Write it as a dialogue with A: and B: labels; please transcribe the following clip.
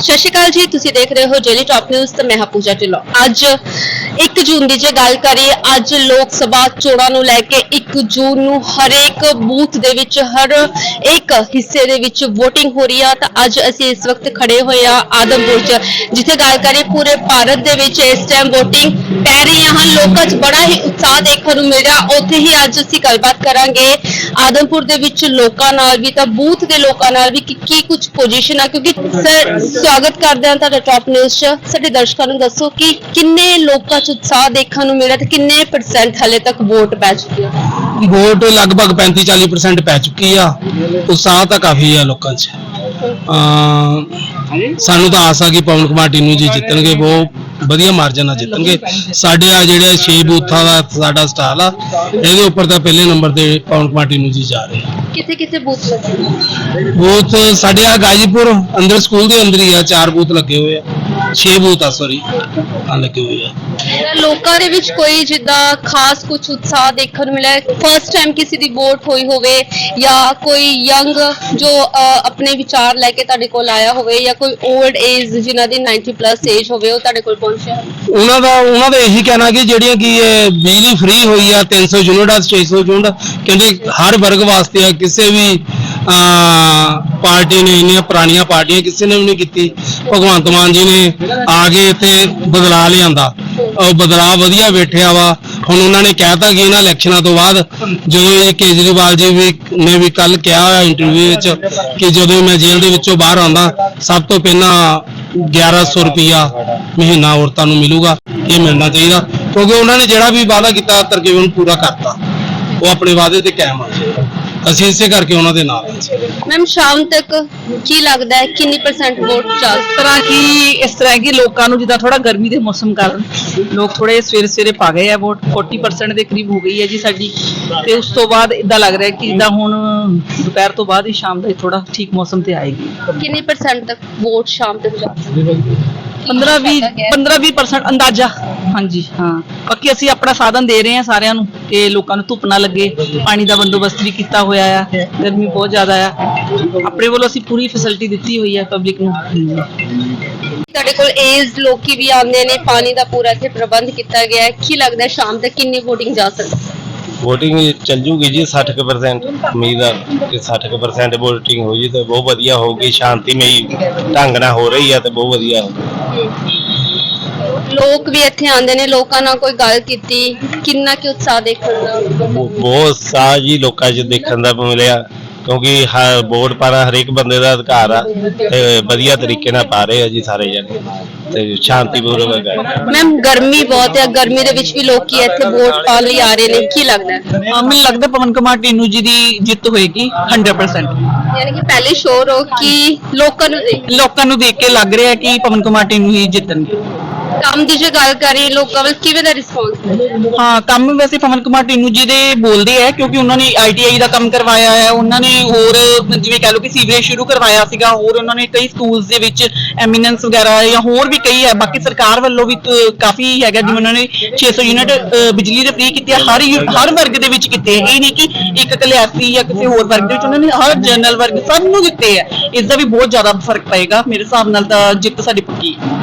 A: ਸਤਿ ਸ਼੍ਰੀ ਅਕਾਲ ਜੀ, ਤੁਸੀਂ ਦੇਖ ਰਹੇ ਹੋ ਡੇਲੀ ਟਾਪ ਨਿਊਜ਼ ਤੇ ਮੈਂ ਹਾਂ ਪੂਜਾ ਢਿੱਲੋਂ। ਅੱਜ 1 ਜੂਨ ਦੀ ਜੇ ਗੱਲ ਕਰੀਏ, ਅੱਜ ਲੋਕ ਸਭਾ ਚੋਣਾਂ ਨੂੰ ਲੈ ਕੇ 1 ਜੂਨ ਨੂੰ ਹਰੇਕ ਬੂਥ ਦੇ ਵਿੱਚ ਹਰ ਇੱਕ ਹਿੱਸੇ ਦੇ ਵਿੱਚ VOTING ਹੋ ਰਹੀ ਆ। ਤਾਂ ਅੱਜ ਅਸੀਂ ਇਸ ਵਕਤ ਖੜੇ ਹੋਏ ਆ ਆਦਮਪੁਰ ਚ, ਜਿੱਥੇ ਗੱਲ ਕਰੀਏ ਪੂਰੇ ਭਾਰਤ ਦੇ ਵਿੱਚ ਇਸ ਟਾਈਮ VOTING ਪੈ ਰਹੀ ਹਨ ਲੋਕਾਂ 'ਚ ਬੜਾ ਹੀ ਉਤਸ਼ਾਹ ਦੇਖਣ ਨੂੰ ਮਿਲ ਰਿਹਾ। ਉੱਥੇ ਹੀ ਅੱਜ ਅਸੀਂ ਗੱਲਬਾਤ ਕਰਾਂਗੇ ਆਦਮਪੁਰ ਦੇ ਵਿੱਚ ਲੋਕਾਂ ਨਾਲ ਵੀ, ਤਾਂ ਬੂਥ ਦੇ ਲੋਕਾਂ ਨਾਲ ਵੀ ਕਿ ਕੀ ਕੁਝ ਪੋਜੀਸ਼ਨ ਆ। ਕਿਉਂਕਿ ਸਰ, ਸਵਾਗਤ ਕਰਦੇ ਹਾਂ ਤੁਹਾਡਾ ਟਾਪ ਨਿਊਜ਼ 'ਚ। ਸਾਡੇ ਦਰਸ਼ਕਾਂ ਨੂੰ ਦੱਸੋ ਕਿ ਕਿੰਨੇ ਲੋਕਾਂ 'ਚ ਉਤਸ਼ਾਹ ਦੇਖਣ ਨੂੰ ਮਿਲਿਆ ਤੇ ਕਿੰਨੇ ਪਰਸੈਂਟ ਹਲੇ ਤੱਕ ਵੋਟ ਪੈ ਚੁੱਕੀ ਆ?
B: ਵੋਟ ਲਗਭਗ 35-40% ਪੈ ਚੁੱਕੀ ਆ। ਉਤਸ਼ਾਹ ਤਾਂ ਕਾਫੀ ਆ ਲੋਕਾਂ 'ਚ। ਅਮ ਸਾਨੂੰ ਤਾਂ ਆਸ ਆ ਕਿ ਪਵਨ ਕੁਮਾਰ ਟੀਨੂ ਜੀ ਜਿੱਤਣਗੇ ਬਹੁਤ ਵਧੀਆ ਮਾਰਜਨ ਨਾਲ ਜਿੱਤਣਗੇ। ਸਾਡੇ ਆ ਜਿਹੜੇ 6 ਬੂਥਾਂ ਦਾ ਸਾਡਾ ਸਟਾਲ ਆ ਇਹਦੇ ਉੱਪਰ ਤਾਂ ਪਹਿਲੇ ਨੰਬਰ ਤੇ ਪਵਨ ਕੁਮਾਰ ਟੀਨੂ ਜੀ ਜਾ ਰਹੇ ਆ।
A: ਕਿੱਥੇ ਕਿੱਥੇ ਬੂਥ ਲੱਗੇ?
B: ਬੂਥ ਸਾਡੇ ਆ ਗਾਜੀਪੁਰ ਅੰਦਰ ਸਕੂਲ ਦੇ ਅੰਦਰ ਹੀ ਆ ਚਾਰ ਬੂਥ ਲੱਗੇ ਹੋਏ ਆ। 6 ਬੂਥ ਆ ਸੌਰੀ ਆ ਲੱਗੇ ਹੋਏ ਆ।
A: ਲੋਕਾਂ ਦੇ ਵਿੱਚ ਕੋਈ ਜਿੱਦਾਂ ਖਾਸ ਕੁਝ ਉਤਸ਼ਾਹ ਦੇਖਣ ਨੂੰ ਮਿਲਿਆ ਫਰਸਟ ਟਾਈਮ ਕਿਸੇ ਦੀ ਵੋਟ ਹੋਈ ਹੋਵੇ ਜਾਂ ਕੋਈ ਯੰਗ ਜੋ ਅਹ, ਆਪਣੇ ਵਿਚਾਰ ਲੈ ਕੇ ਤੁਹਾਡੇ ਕੋਲ ਆਇਆ ਹੋਵੇ ਜਾਂ ਕੋਈ 올ਡ ਏਜ ਜਿਨ੍ਹਾਂ ਦੀ 90 ਪਲੱਸ ਏਜ ਹੋਵੇ ਉਹ ਤੁਹਾਡੇ ਕੋਲ ਪਹੁੰਚਿਆ?
B: ਉਹਨਾਂ ਦਾ ਉਹਨਾਂ ਦਾ ਇਹੀ ਕਹਿਣਾ ਕਿ ਜਿਹੜੀਆਂ ਕਿ ਇਹ ਬਿਜਲੀ ਫ੍ਰੀ ਹੋਈ ਆ 300 ਯੂਨਿਟ ਆ 600 ਯੂਨਿਟ ਕਹਿੰਦੇ ਹਰ ਵਰਗ ਵਾਸਤੇ ਆ ਕਿਸੇ ਵੀ ਪਾਰਟੀ ਨੇ ਇੰਨੀਆਂ ਪੁਰਾਣੀਆਂ ਪਾਰਟੀਆਂ ਕਿਸੇ ਨੇ ਵੀ ਨਹੀਂ ਕੀਤੀ। ਭਗਵੰਤ ਮਾਨ ਜੀ ਨੇ ਆ ਕੇ ਇੱਥੇ ਬਦਲਾ ਲਿਆਂਦਾ। ਉਹ ਬਦਲਾਅ ਵਧੀਆ ਬੈਠਿਆ ਵਾ। ਹੁਣ ਉਹਨਾਂ ਨੇ ਕਹਿਤਾ ਕਿ ਇਹਨਾਂ ਇਲੈਕਸ਼ਨਾਂ ਤੋਂ ਬਾਅਦ ਜਦੋਂ ਇਹ ਕੇਜਰੀਵਾਲ ਜੀ ਵੀ ਨੇ ਵੀ ਕੱਲ ਕਿਹਾ ਹੋਇਆ ਇੰਟਰਵਿਊ ਵਿੱਚ ਕਿ ਜਦੋਂ ਮੈਂ ਜੇਲ੍ਹ ਦੇ ਵਿੱਚੋਂ ਬਾਹਰ ਆਉਂਦਾ, ਸਭ ਤੋਂ ਪਹਿਲਾਂ 1100 ਰੁਪਇਆ ਮਹੀਨਾ ਔਰਤਾਂ ਨੂੰ ਮਿਲੂਗਾ। ਇਹ ਮਿਲਣਾ ਚਾਹੀਦਾ। ਕਿਉਂਕਿ ਉਹਨਾਂ ਨੇ ਜਿਹੜਾ ਵੀ ਵਾਅਦਾ ਕੀਤਾ, ਤਕਰੀਬਨ ਪੂਰਾ ਕਰਤਾ। ਉਹ ਆਪਣੇ ਵਾਅਦੇ ਤੇ ਕਾਇਮ ਆ। ਅਸੀਂ ਇਸੇ ਕਰਕੇ ਉਹਨਾਂ ਦੇ ਨਾਲ ਹਾਂ।
A: ਮੈਮ ਸ਼ਾਮ ਤੱਕ ਕੀ ਲੱਗਦਾ ਹੈ? ਕਿੰਨੀ ਪਰਸੈਂਟ ਵੋਟ ਚੱਲ
C: ਇਸ ਤਰ੍ਹਾਂ ਕਿ ਇਸ ਤਰ੍ਹਾਂ ਕਿ ਲੋਕਾਂ ਨੂੰ ਜਿੱਦਾਂ ਥੋੜਾ ਗਰਮੀ ਦੇ ਮੌਸਮ ਕਾਰਨ ਲੋਕ ਥੋੜੇ ਸਵੇਰੇ ਸਵੇਰੇ ਪਾ ਗਏ ਆ ਵੋਟ 40% ਦੇ ਕਰੀਬ ਹੋ ਗਈ ਹੈ ਜੀ ਸਾਡੀ। ਤੇ ਉਸ ਤੋਂ ਬਾਅਦ ਇਦਾਂ ਲੱਗ ਰਿਹਾ ਕਿ ਇਦਾਂ ਹੁਣ ਦੁਪਹਿਰ ਤੋਂ ਬਾਅਦ ਹੀ ਸ਼ਾਮ ਦਾ ਥੋੜਾ ਠੀਕ ਮੌਸਮ ਤੇ ਆਏਗੀ।
A: ਕਿੰਨੀ ਪਰਸੈਂਟ ਤੱਕ ਵੋਟ ਸ਼ਾਮ ਤੱਕ ਜਾ ਸਕਦੀ ਹੈ?
C: 15 20 15 20% ਅੰਦਾਜ਼ਾ। ਹਾਂਜੀ ਹਾਂ। ਬਾਕੀ ਅਸੀਂ ਆਪਣਾ ਸਾਧਨ ਦੇ ਰਹੇ ਹਾਂ ਸਾਰਿਆਂ ਨੂੰ। ਕਿ ਲੋਕਾਂ ਨੂੰ ਧੁੱਪ ਨਾ ਲੱਗੇ ਪਾਣੀ ਦਾ ਬੰਦੋਬਸਤ ਵੀ ਕੀਤਾ ਹੋਇਆ ਆ ਗਰਮੀ ਬਹੁਤ ਜ਼ਿਆਦਾ ਆ। ਆਪਣੇ ਵੱਲੋਂ ਅਸੀਂ ਪੂਰੀ ਫੈਸਿਲਿਟੀ ਦਿੱਤੀ ਹੋਈ ਹੈ ਪਬਲਿਕ ਨੂੰ।
A: ਤੁਹਾਡੇ ਕੋਲ ਏਜ ਲੋਕੀ ਵੀ ਆਉਂਦੇ ਨੇ ਪਾਣੀ ਦਾ ਪੂਰਾ ਇੱਥੇ ਪ੍ਰਬੰਧ ਕੀਤਾ ਗਿਆ ਹੈ। ਕੀ ਲੱਗਦਾ ਹੈ ਸ਼ਾਮ ਤੱਕ ਕਿੰਨੀ VOTING ਜਾ ਸਕਦੀ ਹੈ?
D: ਵੋਟਿੰਗ ਚੱਲ ਜੂਗੀ ਜੀ 60% ਉਮੀਦ ਆ ਕਿ 60% ਵੋਟਿੰਗ ਹੋ ਜੀ ਤੇ ਬਹੁਤ ਵਧੀਆ ਹੋਊਗੀ ਸ਼ਾਂਤੀਮਈ ਢੰਗ ਨਾਲ ਹੋ ਰਹੀ ਆ ਤੇ ਬਹੁਤ ਵਧੀਆ
A: ਲੋਕ ਵੀ ਇੱਥੇ ਆਉਂਦੇ ਨੇ ਲੋਕਾਂ ਨਾਲ ਕੋਈ ਗੱਲ ਕੀਤੀ ਕਿੰਨਾ ਕਿ ਉਤਸ਼ਾਹ ਦੇਖਣ ਦਾ?
D: ਬਹੁ- ਬਹੁਤ ਸਾਹ ਜੀ ਲੋਕਾਂ 'ਚ ਦੇਖਣ ਦਾ ਮਿਲਿਆ ਕਿਉਂਕਿ ਹਰ ਵੋਟ ਪਾਣਾ ਹਰੇਕ ਬੰਦੇ ਦਾ ਅਧਿਕਾਰ ਆ ਤੇ ਵਧੀਆ ਤਰੀਕੇ ਨਾਲ ਪਾ ਰਹੇ ਆ ਜੀ ਸਾਰੇ ਜਣੇ ਤੇ ਸ਼ਾਂਤੀਪੂਰਵਕ ਹੈ
A: ਮੈਮ ਗਰਮੀ ਬਹੁਤ ਹੈ ਗਰਮੀ ਦੇ ਵਿੱਚ ਵੀ ਲੋਕੀ ਇੱਥੇ ਵੋਟ ਪਾਉਣ ਲਈ ਆ ਰਹੇ ਨੇ ਕੀ ਲੱਗਦਾ? ਹੈ
C: ਹਾਂ, ਮੈਨੂੰ ਲੱਗਦਾ ਪਵਨ ਕੁਮਾਰ ਟੀਨੂ ਜੀ ਦੀ ਜਿੱਤ ਹੋਏਗੀ 100%
A: ਯਾਨੀ ਕਿ ਪਹਿਲੇ ਸ਼ੋਰ ਹੋ ਕਿ ਲੋਕਾਂ ਨੂੰ ਦੇਖ
C: ਲੋਕਾਂ ਨੂੰ ਦੇਖ ਕੇ ਲੱਗ ਰਿਹਾ ਕਿ ਪਵਨ ਕੁਮਾਰ ਟੀਨੂ ਹੀ ਜਿੱਤਣਗੇ।
A: ਕੰਮ ਦੀ ਜੇ ਗੱਲ ਕਰੀਏ, ਲੋਕਾਂ ਵੱਲ ਕਿਵੇਂ ਦਾ ਰਿਸਪੌਂਸ
C: ਹਾਂ, ਕੰਮ ਵੈਸੇ ਪਵਨ ਕੁਮਾਰ ਟੀਨੂ ਜੀ ਦੇ ਬੋਲਦੇ ਆ, ਕਿਉਂਕਿ ਉਹਨਾਂ ਨੇ ਆਈਟੀਆਈ ਦਾ ਕੰਮ ਕਰਵਾਇਆ ਹੈ ਉਹਨਾਂ ਨੇ ਹੋਰ ਜਿਵੇਂ ਕਹ ਲਓ ਕਿ ਸੀਵਰੇਜ ਸ਼ੁਰੂ ਕਰਵਾਇਆ ਸੀਗਾ, ਹੋਰ ਉਹਨਾਂ ਨੇ ਕਈ ਸਕੂਲਸ ਦੇ ਵਿੱਚ ਐਮੀਨੈਂਸ ਵਗੈਰਾ ਜਾਂ ਹੋਰ ਵੀ ਕਈ ਹੈ ਬਾਕੀ ਸਰਕਾਰ ਵੱਲੋਂ ਵੀ ਕਾਫੀ ਹੈਗਾ, ਜਿਵੇਂ ਉਹਨਾਂ ਨੇ 600 ਯੂਨਿਟ ਬਿਜਲੀ ਦੇ ਫ੍ਰੀ ਕੀਤੇ ਹਰ ਯੂ- ਹਰ ਵਰਗ ਦੇ ਵਿੱਚ ਕੀਤੇ ਆ। ਇਹ ਨਹੀਂ ਕਿ ਇੱਕ ਕਲਿਆਸੀ ਜਾਂ ਕਿਸੇ ਹੋਰ ਵਰਗ ਦੇ ਵਿੱਚ, ਉਹਨਾਂ ਨੇ ਹਰ ਜਨਰਲ ਵਰਗ ਸਭ ਨੂੰ ਦਿੱਤੇ ਆ ਇਸ ਦਾ ਵੀ ਬਹੁਤ ਜ਼ਿਆਦਾ ਫ਼ਰਕ ਪਏਗਾ, ਮੇਰੇ ਹਿਸਾਬ ਨਾਲ ਤਾਂ ਜਿੱਤ ਸਾਡੀ ਪੱਕੀ ਹੈ